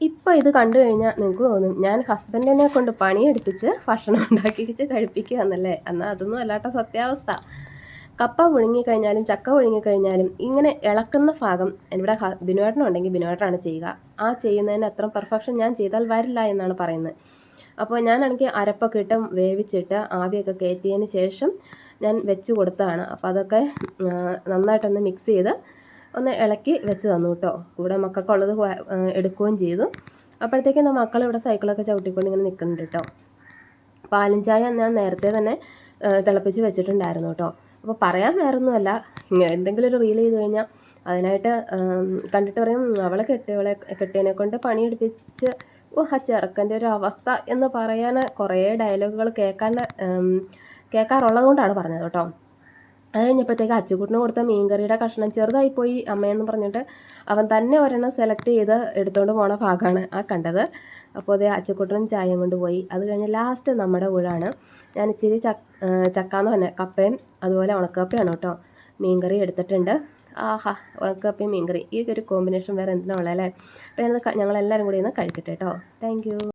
ഇപ്പോൾ ഇത് കണ്ടു കഴിഞ്ഞാൽ നിങ്ങൾക്ക് തോന്നും ഞാൻ ഹസ്ബൻഡിനെ കൊണ്ട് പണിയെടുപ്പിച്ച് ഭക്ഷണം ഉണ്ടാക്കിച്ച് കഴിപ്പിക്കുക എന്നല്ലേ എന്നാൽ അതൊന്നും അല്ലാത്ത സത്യാവസ്ഥ. കപ്പ പുഴുങ്ങിക്കഴിഞ്ഞാലും ചക്ക പുഴുങ്ങിക്കഴിഞ്ഞാലും ഇങ്ങനെ ഇളക്കുന്ന ഭാഗം ഇവിടെ ബിനുവേട്ടനുണ്ടെങ്കിൽ ബിനുവേട്ടനാണ് ചെയ്യുക. ആ ചെയ്യുന്നതിന് അത്ര പെർഫെക്ഷൻ ഞാൻ ചെയ്താൽ വരില്ല എന്നാണ് പറയുന്നത്. അപ്പോൾ ഞാനാണെങ്കിൽ അരപ്പൊക്കെ ഇട്ട് വേവിച്ചിട്ട് ആവിയൊക്കെ കയറ്റിയതിന് ശേഷം ഞാൻ വെച്ച് കൊടുത്തതാണ്. അപ്പോൾ അതൊക്കെ നന്നായിട്ടൊന്ന് മിക്സ് ചെയ്ത് ഒന്ന് ഇളക്കി വെച്ച് തന്നു കേട്ടോ കൂടെ മക്കൾക്കുള്ളത് എടുക്കുകയും ചെയ്തു. അപ്പോഴത്തേക്കും എന്റെ മക്കൾ ഇവിടെ സൈക്കിളൊക്കെ ചവിട്ടിക്കൊണ്ട് ഇങ്ങനെ നിൽക്കുന്നുണ്ട് കേട്ടോ പാലും ചായ ഞാൻ നേരത്തെ തന്നെ തിളപ്പിച്ച് വെച്ചിട്ടുണ്ടായിരുന്നു കേട്ടോ അപ്പോൾ പറയാൻ വേറൊന്നുമല്ല. എന്തെങ്കിലും ഒരു റീൽ ചെയ്ത് കഴിഞ്ഞാൽ അതിനായിട്ട് കണ്ടിട്ട് പറയും അവളെ കെട്ടിയവളെ കെട്ടിയതിനെ കൊണ്ട് പണിയെടുപ്പിച്ച് ഓ ആ ചെറുക്കന്റെ ഒരു അവസ്ഥ എന്ന് പറയാൻ കുറേ ഡയലോഗുകൾ കേൾക്കാൻ കേൾക്കാറുള്ളത് കൊണ്ടാണ് പറഞ്ഞത് കേട്ടോ അത് കഴിഞ്ഞപ്പോഴത്തേക്ക് അച്ചുകൂട്ടിന് കൊടുത്ത മീൻകറിയുടെ കഷ്ണം ചെറുതായി പോയി അമ്മയെന്ന് പറഞ്ഞിട്ട് അവൻ തന്നെ ഒരെണ്ണം സെലക്ട് ചെയ്ത് എടുത്തുകൊണ്ട് പോണ ഭാഗമാണ് ആ കണ്ടത്. അപ്പോൾ അതേ അച്ചുക്കുട്ടനും ചായയും കൊണ്ട് പോയി. അത് കഴിഞ്ഞ് ലാസ്റ്റ് നമ്മുടെ ഊഴാണ്. ഞാൻ ഇച്ചിരി ചക്ക ചക്കാന്ന് പറഞ്ഞ കപ്പയും അതുപോലെ ഉണക്കപ്പയാണ് കേട്ടോ മീൻകറി എടുത്തിട്ടുണ്ട്. ആഹാ ഉണക്കപ്പയും മീൻകറി. ഈ ഒരു കോമ്പിനേഷൻ വേറെ എന്തിനാ ഉള്ളത് അല്ലേ അപ്പോൾ ഞാനത് ഞങ്ങളെല്ലാവരും കൂടി ഒന്ന് കഴിക്കട്ടെ കേട്ടോ. താങ്ക്